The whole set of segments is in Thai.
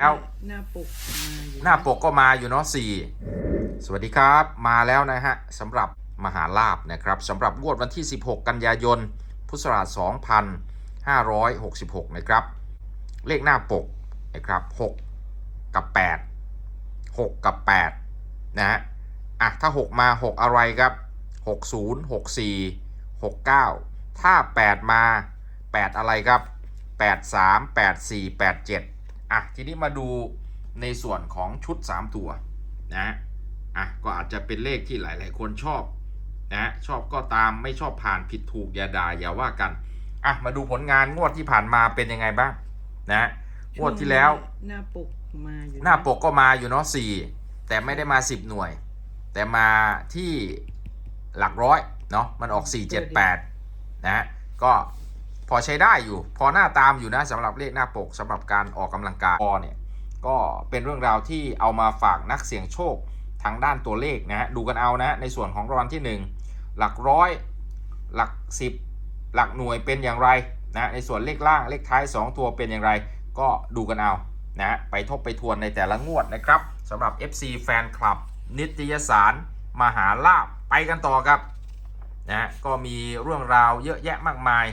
แล้วหน้าปกมาอยู่หน้าปกก็มาอยู่เนาะสี่สวัสดีครับมาแล้วนะฮะสำหรับมหาลาบนะครับสำหรับงวดวันที่ 16 กันยายน พุทธศักราช2566 นะครับ เลขหน้าปกนะครับ 6 กับ 8 6 กับ 8 นะฮะอะถ้า 6 มา 6 อะไรครับ 60 64 69 ถ้า 8 มา 8 อะไรครับ 83 84 87 อะทีนี้มาดูในส่วนของชุด 3 ตัวนะอะก็อาจจะเป็นเลขที่หลาย ๆ คนชอบนะชอบก็ตามไม่ชอบผ่านผิดถูกอย่าด่าอย่าว่ากันอะมาดูผลงานงวดที่ผ่านมาเป็นยังไงบ้างนะงวดที่แล้วหน้าปกมาอยู่หน้าปกก็มาอยู่เนาะสี่แต่ไม่ได้มา 10 หน่วย แต่มาที่หลักร้อยเนาะมันออก 4 7 8นะฮะก็ พอใช้ได้อยู่ พอหน้าตามอยู่นะสำหรับเลขหน้าปกสำหรับการออกกำลังกายพอเนี่ยก็เป็นเรื่องราวที่เอามาฝากนักเสี่ยงโชคทางด้านตัวเลขนะฮะดูกันเอานะในส่วนของรางวัลที่ 1 หลักร้อย หลัก 10 หลักหน่วยเป็นอย่างไรนะในส่วนเลขล่างเลขท้าย 2 ตัวเป็นอย่างไร ก็ดูกันเอานะฮะไปทบไปทวนในแต่ละงวดนะครับสำหรับ FC แฟนคลับ นิตยสาร มหาลาบไปกันต่อครับนะฮะก็มีเรื่องราวเยอะแยะมากมาย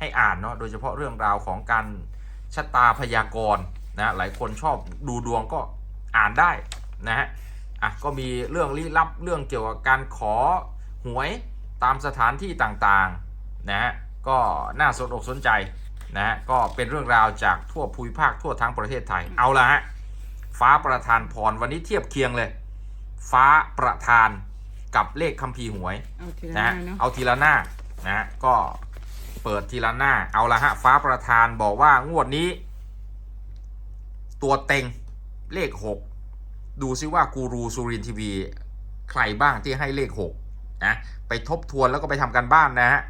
ให้อ่านเนาะโดยเฉพาะเรื่องราวของการชะตาพยากรณ์นะหลายคนชอบดูดวงก็อ่านได้นะฮะอะก็มีเรื่องลี้ลับเรื่องเกี่ยวกับการขอหวยตามสถานที่ต่างๆนะฮะก็น่าสนอกสนใจนะฮะก็เป็นเรื่องราวจากทั่วภูมิภาคทั่วทั้งประเทศไทยเอาละฮะฟ้าประธานพรวันนี้เทียบเคียงเลย ฟ้าประธานกับเลขคัมภีร์หวยเอาทีละหนะน้าฮะเนาะเอาทีละหน้านะฮะก็ เปิดทีละหน้า เอาละฮะ ฟ้าประธานบอกว่างวดนี้ ตัวเต็งเลข 6 ดูซิว่ากูรูสุรินทีวี ใครบ้างที่ให้เลข6นะไปทบทวนแล้วก็ไปทำกันบ้านนะฮะ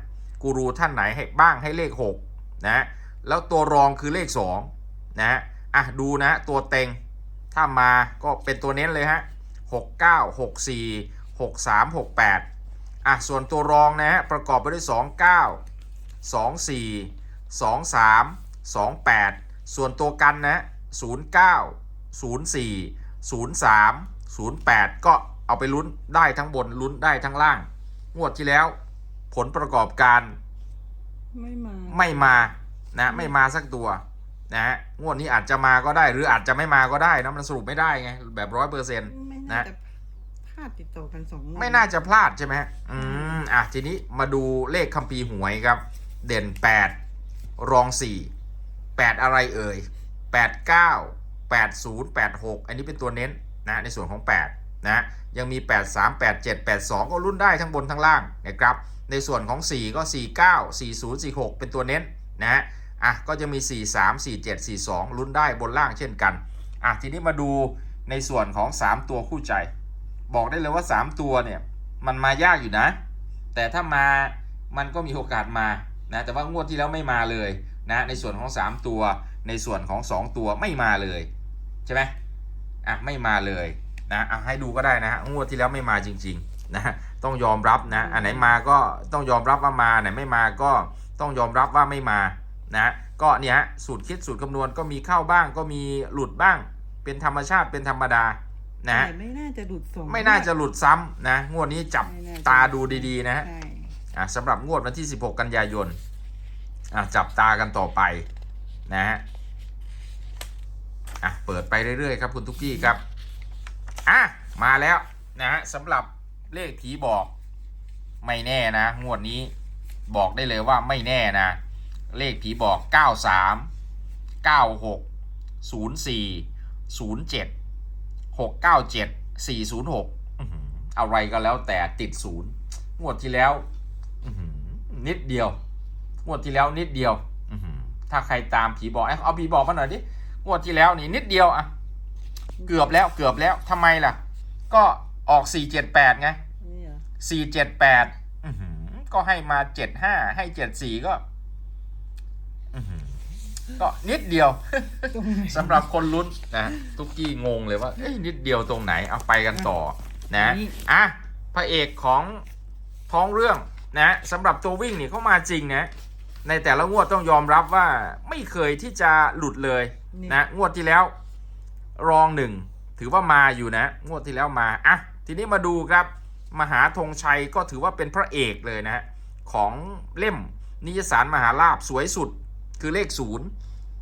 กูรูท่านไหนให้บ้างให้เลข6นะฮะแล้วตัวรองคือเลข2นะฮะอะดูนะฮะตัวเต็งถ้ามาก็เป็นตัวเน้นเลยฮะ69 64 63 68อะส่วนตัวรองนะฮะประกอบไปด้วย 29 24 23 28 ส่วนตัวกันนะ09 04 03 08 ก็เอาไปลุ้นได้ทั้งบนลุ้นได้ทั้งล่าง งวดที่แล้ว ผลประกอบการไม่มาไม่มานะไม่มาสักตัวนะฮะงวดนี้อาจจะมาก็ได้ หรืออาจจะไม่มาก็ได้นะมันสรุปไม่ได้ไงแบบร้อยเปอร์เซ็นต์ไม่นะน่าจะพลาดติดต่อกันสองงวดไม่น่าจะพลาดใช่ไหมฮะอืมอะทีนี้มาดูเลขคัมภีร์หวยครับ เด่น 8 รอง 4 8 อะไรเอ่ย 8 9 8 0 8 6 อันนี้เป็นตัวเน้นนะในส่วนของ 8 นะ ยังมี 8 3 8 7 8 2 ก็รุ่นได้ทั้งบนทั้งล่างนะครับ ในส่วนของ 4 ก็ 4 9 4 0 4 6 เป็นตัวเน้นนะฮะอะก็จะมี 4 3 4 7 4 2 รุ่นได้บนล่างเช่นกันอะทีนี้มาดูในส่วนของ 3 ตัวคู่ใจ บอกได้เลยว่า 3 ตัวเนี่ยมันมายากอยู่นะ แต่ถ้ามามันก็มีโอกาสมา นะแต่ว่างวดที่แล้วไม่มาเลยนะในส่วนของ 3 ตัว ในส่วนของ 2 ตัวไม่มาเลยใช่ไหมอะไม่มาเลยนะอะให้ดูก็ได้นะฮะงวดที่แล้วไม่มาจริงๆนะต้องยอมรับนะอันไหนมาก็ต้องยอมรับว่ามาอันไหนไม่มาก็ต้องยอมรับว่าไม่มานะก็เนี่ยฮะสูตรคิดสูตรคำนวณก็มีเข้าบ้างก็มีหลุดบ้าง เป็นธรรมชาติเป็นธรรมดานะฮะแต่ไม่น่าจะหลุดสองไม่น่าจะหลุดซ้ำนะงวดนี้จับไม่น่จะตาดูดีๆนะฮะใช่ อะสำหรับงวดวันที่ 16 กันยายนอะจับตากันต่อไปนะฮะอะเปิดไปเรื่อยๆครับคุณทุกกี้ครับอะมาแล้วนะฮะสำหรับเลขผีบอกไม่แน่นะ งวดนี้บอกได้เลยว่าไม่แน่นะ เลขผีบอก 93 96 04 07หกเก้าเจ็ดสี่ศูนย์หกอะไรก็แล้วแต่ติดศูนย์งวดที่แล้ว นิดเดียว งวดที่แล้วนิดเดียวอื้อหือถ้าใครตามผีบอกเอ้ยเอาผีบอกมาหน่อยดิงวดที่แล้วนี่นิดเดียวอะเกือบแล้วเกือบแล้วทำไมล่ะ ก็ออกสี่เจ็ดแปดไงนี่เหรอสี่เจ็ดแปดก็ให้มาเจ็ดห้าให้เจ็ดสี่ก็อื้อหือก็นิดเดียวตรงไหนสำหรับคนลุ้นนะทุกกี้งงเลยว่าเอ้ยนิดเดียวตรงไหนเอาไปกันต่อ นะนี่อะพระเอกของท้องเรื่อง นะสำหรับตัววิ่งนี่เขามาจริงนะในแต่ละงวดต้องยอมรับว่าไม่เคยที่จะหลุดเลยนะงวดที่แล้วรองหนึ่งถือว่ามาอยู่นะ งวดที่แล้วมาอะทีนี้มาดูครับ มหาธงชัยก็ถือว่าเป็นพระเอกเลยนะฮะของเล่มนิยสารมหาลาบสวยสุดคือเลขศูนย์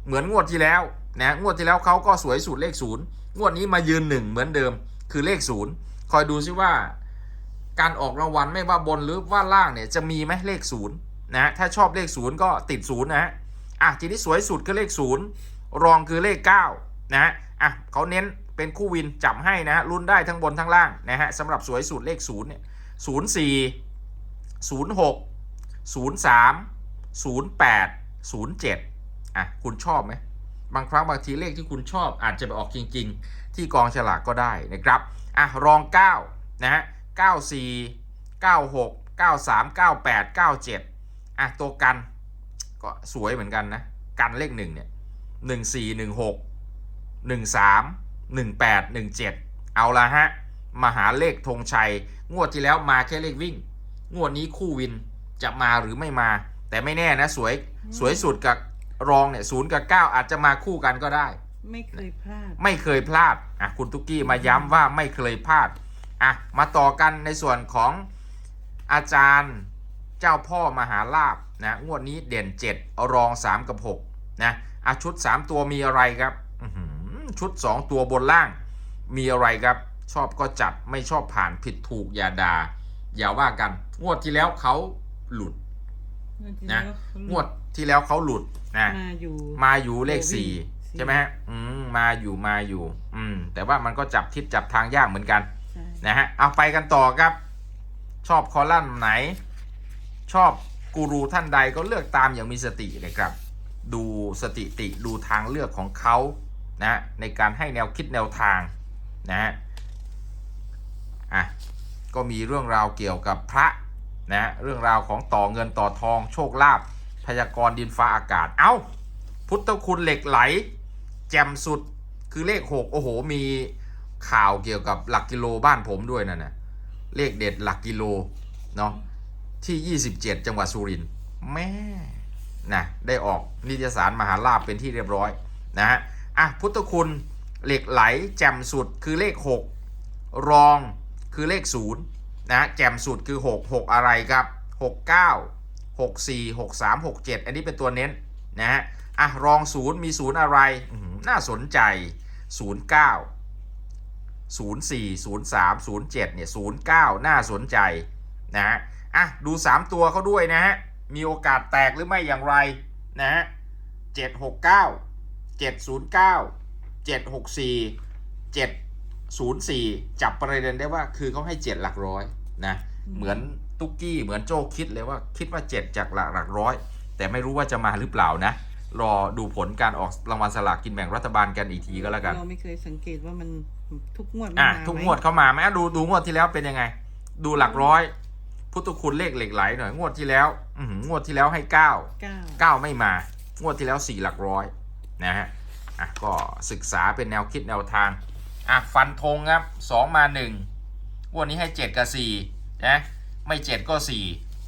เหมือนงวดที่แล้วนะงวดที่แล้วเขาก็สวยสุดเลขศูนย์งวดนี้มายืนหนึ่งเหมือนเดิมคือเลขศูนย์คอยดูซิว่า การออกรางวัลไม่ว่าบนหรือว่าล่างเนี่ยจะมีไหมเลขศูนย์นะถ้าชอบเลขศูนย์ก็ติดศูนย์นะฮะอะทีนี้สวยสุดคือเลขศูนย์รองคือเลขเก้านะฮะอะเขาเน้นเป็นคู่วินจับให้นะฮะรุ่นได้ทั้งบนทั้งล่างนะฮะสำหรับสวยสุดเลขศูนย์เนี่ยศูนย์สี่ศูนย์หกศูนย์สามศูนย์แปดศูนย์เจ็ดอะคุณชอบไหมบางครั้งบางทีเลขที่คุณชอบอาจจะไปออกจริง ๆ ที่กองฉลากก็ได้นะครับอะรองเก้านะฮะ 94 96 93 98 97 อะ ตัวกันก็สวยเหมือนกันนะ กันเลขหนึ่งเนี่ย 14 16 13 18 17 เอาละฮะ มาหาเลขธงชัย งวดที่แล้วมาแค่เลขวิ่ง งวดนี้คู่วินจะมาหรือไม่มา แต่ไม่แน่นะสวยสวยสุดกับรองเนี่ยศูนย์กับ 9 อาจจะมาคู่กันก็ได้ ไม่เคยพลาด ไม่เคยพลาด อะ คุณตุ๊กกี้มาย้ำว่าไม่เคยพลาด อะมาต่อกันในส่วนของอาจารย์เจ้าพ่อมหาลาบนะงวดนี้เด่น 7 รอง 3 กับ 6 นะอะชุด 3 ตัวมีอะไรครับอื้อหือชุด 2 ตัวบนล่างมีอะไรครับ ชอบก็จัดไม่ชอบผ่านผิดถูกอย่าด่าอย่าว่ากัน งวดที่แล้วเขาหลุดนะงวดที่แล้วเขาหลุดนะมาอยู่มาอยู่เลขสี่สี่ใช่ไหมฮะอืมมาอยู่มาอยู่ อืมแต่ว่ามันก็จับทิศจับทางยากเหมือนกันใช่ นะฮะเอาไปกันต่อครับ ชอบคอลัมน์ไหน ชอบกูรูท่านใดก็เลือกตามอย่างมีสติเลยครับ ดูสติติดูทางเลือกของเขานะในการให้แนวคิดแนวทางนะฮะอะก็มีเรื่องราวเกี่ยวกับพระนะเรื่องราวของต่อเงินต่อทองโชคลาภพยากรณ์ดินฟ้าอากาศเอา้า พุทธคุณเหล็กไหล แจ่มสุดคือเลขหกโอ้โห มี ข่าวเกี่ยวกับหลักกิโลบ้านผมด้วยนั่นนะเลขเด็ดหลักกิโลเนาะที่ 27 จังหวัดสุรินทร์แม่นะได้ออกนิตยสารมหาลาภเป็นที่เรียบร้อยนะฮะอะพุทธคุณเหล็กไหลแจ่มสุดคือเลข 6 รองคือเลข0นะแจ่มสุดคือ 6 6 อะไรครับ 69 64 63 67 อันนี้เป็นตัวเน้นนะฮะอะรองศูนย์มีศูนย์อะไรน่าสนใจ 09 04 03 07เนี่ย09 น่าสนใจนะฮะอะดู 3 ตัวเขาด้วยนะฮะ มีโอกาสแตกหรือไม่อย่างไรนะฮะ769 709 764 704 จับประเด็นได้ว่าคือเขาให้ 7 หลักร้อยนะเหมือนตุ๊กกี้เหมือนโจ้คิดเลยว่าคิดว่า 7 จากหลักหลักร้อย แต่ไม่รู้ว่าจะมาหรือเปล่านะ รอดูผลการออกรางวัลสลากกินแบ่งรัฐบาลกันอีกทีก็แล้วกัน เราไม่เคยสังเกตว่ามันทุกงวดมันอะมาทุกไหมงวดเข้ามาไหมอะดูดูงวดที่แล้วเป็นยังไง ดูหลักร้อย พุทธคุณเลขเหล็กไหลหน่อยงวดที่แล้วอือหืองวดที่แล้วให้เก้า เก้าเก้าไม่มา งวดที่แล้วสี่หลักร้อยนะฮะ อะก็ศึกษาเป็นแนวคิดแนวทาง อะฟันธงครับสองมาหนึ่งงวดนี้ให้เจ็ดกับสี่นะ ไม่เจ็ดก็สี่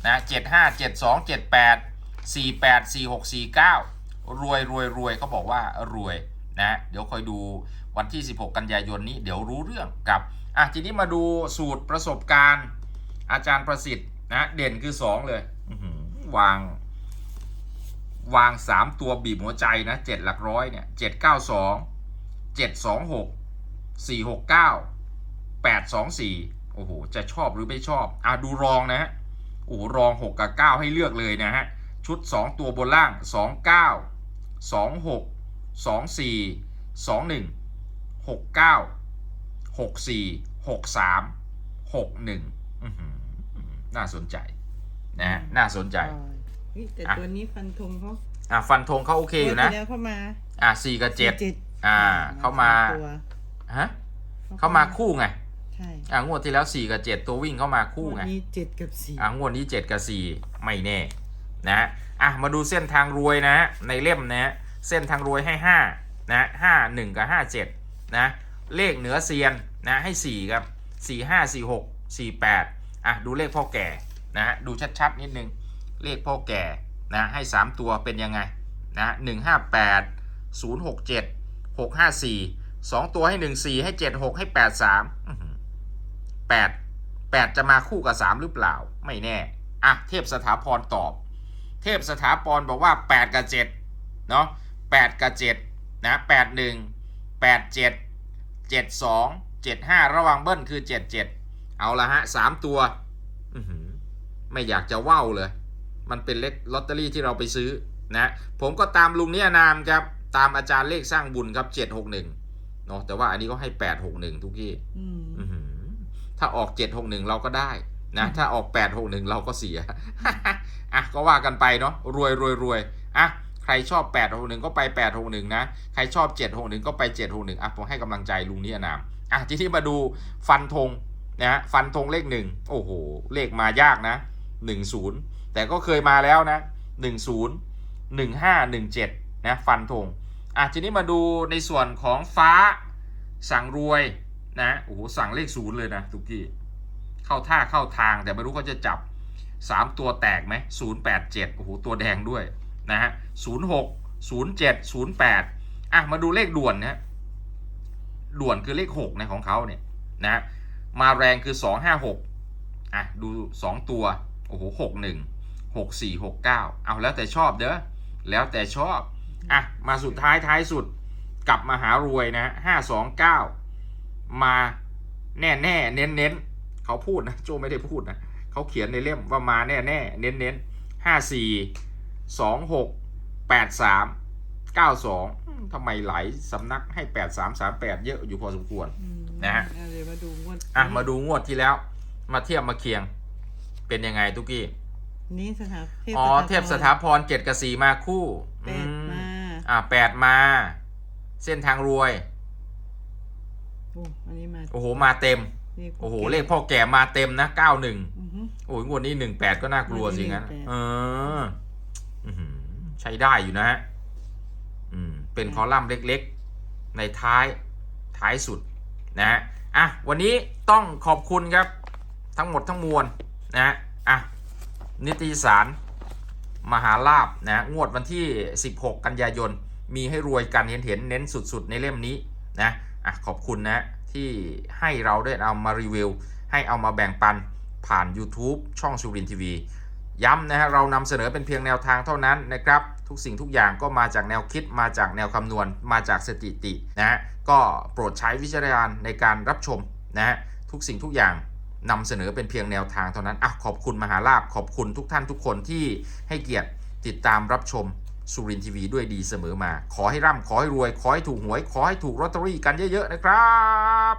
นะเจ็ดห้าเจ็ดสองเจ็ดแปดสี่แปดสี่หกสี่เก้า รวยรวยรวยเขาบอกว่ารวยนะเดี๋ยวคอยดูวันที่ 16 กันยายนนี้เดี๋ยวรู้เรื่องกับอะทีนี้มาดูสูตรประสบการณ์ อาจารย์ประสิทธิ์นะเด่นคือ 2 เลยวางวาง 3 ตัวบีบหัวใจนะ7หลักร้อยเนี่ย792 726 469 824โอ้โห จะชอบหรือไม่ชอบ อะ ดูรองนะฮะ โอ้โหรอง6กับ9ให้เลือกเลยนะฮะ ชุด 2 ตัวบนล่าง 29 26 24 21 69 64 63 61อื้อหือน่าสนใจนะฮะน่าสนใจเฮ้ยแต่อะตัวนี้ฟันธงเขาอะฟันธงเขาโอเคอยู่นะงวดที่แล้วเข้ามาอะสี่กับเจ็ดเจ็ดอ่าเข้ามาตัวฮะเข้ามาคู่ไงใช่อ่างวดที่แล้วสี่กับเจ็ดตัววิ่งเข้ามาคู่ไงงวดนี้เจ็ดกับสี่อ่างวดนี้เจ็ดกับสี่ไม่แน่ นะฮะอะ มาดูเส้นทางรวยนะฮะในเล่มนะฮะเส้นทางรวยให้ห้านะห้าหนึ่งกับห้าเจ็ดนะ เลขเหนือเซียนนะให้สี่ครับสี่ห้าสี่หกสี่แปดอะ ดูเลขพ่อแก่นะฮะดูชัดๆ นิดนึง เลขพ่อแก่นะ ให้สามตัวเป็นยังไงนะหนึ่งห้าแปดศูนย์หกเจ็ดหกห้าสี่สองตัวให้หนึ่งสี่ให้เจ็ดหกให้แปดสามแปดแปดจะมาคู่กับสามหรือเปล่า ไม่แน่ อะ เทพสถาพรตอบ เทพสถาพรบอกว่าแปดกับเจ็ดเนาะแปดกับเจ็ดนะแปดหนึ่งแปดเจ็ดเจ็ดสองเจ็ดห้าระหวังเบิ้ลคือเจ็ดเจ็ดเอาละฮะสามตัวอื้อหือไม่อยากจะว่าวเลย มันเป็นเลขลอตเตอรี่ที่เราไปซื้อนะผมก็ตามลุงเนี่ยนามครับ ตามอาจารย์เลขสร้างบุญครับเจ็ดหกหนึ่งเนาะแต่ว่าอันนี้ก็ให้แปดหกหนึ่งทุกที่อืมอื้อหือถ้าออกเจ็ดหกหนึ่งเราก็ได้ นะถ้าออกแปดหกหนึ่งเราก็เสีย อะก็ว่ากันไปเนาะรวยรวยรวยอะใครชอบแปดหกหนึ่งก็ไปแปดหกหนึ่งนะ ใครชอบเจ็ดหกหนึ่งก็ไปเจ็ดหกหนึ่งอะผมให้กำลังใจลุงเนี่ยนามอะทีนี้มาดูฟันธงนะฮะฟันธงเลขหนึ่งโอ้โห เลขมายากนะหนึ่งศูนย์แต่ก็เคยมาแล้วนะหนึ่งศูนย์หนึ่งห้าหนึ่งเจ็ดนะฟันธงอะทีนี้มาดูในส่วนของฟ้าสั่งรวยนะโอ้โหสั่งเลขศูนย์เลยนะทุกที่ เข้าท่าเข้าทาง แต่ไม่รู้เขาจะจับสามตัวแตกไหมศูนย์แปดเจ็ดโอ้โหตัวแดงด้วยนะฮะศูนย์หกศูนย์เจ็ดศูนย์แปดอะมาดูเลขด่วนนะฮะด่วนคือเลขหกนะของเขาเนี่ยนะฮะมาแรงคือสองห้าหกอะดูสองตัวโอ้โหหกหนึ่งหกสี่หกเก้าเอาแล้วแต่ชอบเด้อแล้วแต่ชอบอะมาสุดท้ายท้ายสุดกลับมาหารวยนะห้าสองเก้ามาแน่แน่เน้นเน้น เขาพูดนะโจไม่ได้พูดนะเขาเขียนในเล่มว่ามาแน่แน่ๆเน้นเน้นห้าสี่สองหกแปดสามเก้าสองทำไมหลายสำนักให้แปดสามสามแปดเยอะอยู่พอสมควรอืมนะฮะเอาเดี๋ยวมาดูงวดอะมาดูงวดที่แล้ว มาเทียบมาเคียง เป็นยังไงทุกกี้นี่สถาเทพอ๋อเทพสถาพรเจ็ดกับสี่มาคู่แปดอืมาอะแปดมา เส้นทางรวยโอ้อันนี้มาโอ้โหมาเต็มนี่ โอ้โห เลขพ่อแก่มาเต็มนะเก้าหนึ่งอือฮึโอ้ยงวดนี้หนึ่งแปดก็น่ากลัวสิงั้น18เอออื้อหือใช้ได้อยู่นะฮะอืมเป็นคอลัมน์เล็กๆ ในท้ายท้ายสุดนะฮะอะวันนี้ต้องขอบคุณครับ ทั้งหมดทั้งมวลนะฮะอะนิตยสารมหาลาบนะงวดวันที่ 16 กันยายน มีให้รวยกันเห็นเห็นๆเน้นสุดๆ ในเล่มนี้นะอะขอบคุณนะ ที่ให้เราได้เอามารีวิว ให้เอามาแบ่งปันผ่าน YouTube ช่องสุรินทีวีย้ำนะฮะเรานำเสนอเป็นเพียงแนวทางเท่านั้นนะครับทุกสิ่งทุกอย่างก็มาจากแนวคิดมาจากแนวคำนวณ มาจากสถิตินะฮะก็โปรดใช้วิจารณญาณในการรับชมนะฮะทุกสิ่งทุกอย่างนำเสนอเป็นเพียงแนวทางเท่านั้นอะขอบคุณมหาลาบขอบคุณทุกท่านทุกคนที่ให้เกียรติติดตามรับชม สุรินทีวีด้วยดีเสมอมา ขอให้ร่ำขอให้รวย ขอให้ถูกหวย ขอให้ถูกลอตเตอรี่กันเยอะๆนะครับ